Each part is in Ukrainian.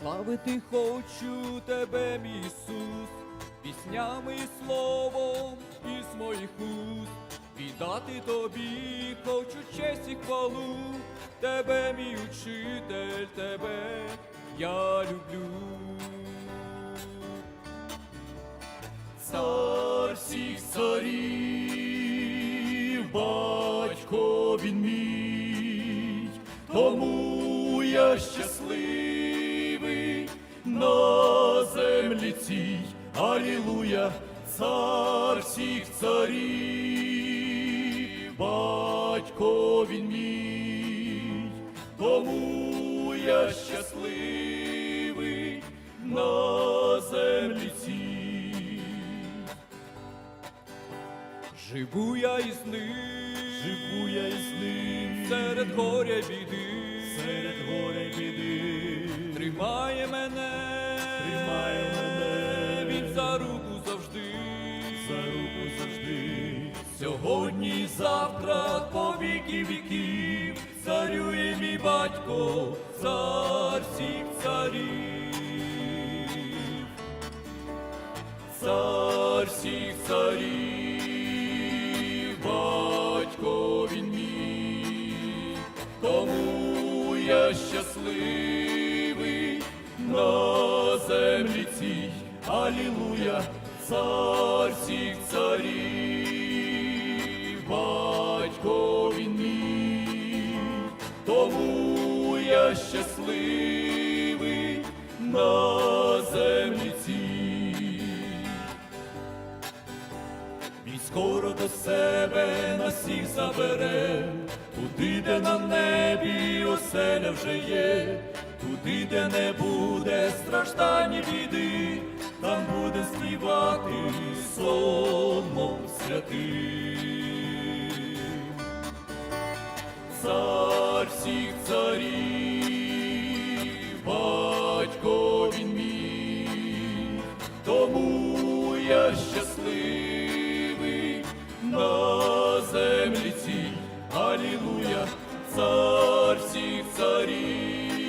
Славити хочу тебе, мій Ісус, піснями і словом із моїх уст. Віддати тобі хочу честь і хвалу, тебе, мій учитель, тебе я люблю. Цар всіх царів, батько він мій, тому я щасливий на землі цій, Алілуя, цар всіх царів, батько він мій, тому я щасливий на землі цій. Живу я із ним, Живу я із ним, серед горя біди, серед біди, тримає мене, Тримає мене. він за руку завжди, за руку завжди, сьогодні і завтра по віки віків, царює мій батько, цар всіх царів, цар всіх царів, щасливий на землі цій, Алілуя, цар всіх царів, батько він мій, тому я щасливий Він скоро до себе нас всіх забере, туди, де на небі оселя вже є, туди, де не буде страждань і біди, там буде співати сонмом святим. Цар всіх царів, батько він мій, тому я щасливий на землі цій, Алілуя, цар всіх царів,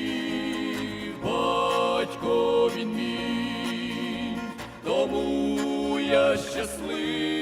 батько він мій, тому я щасливий.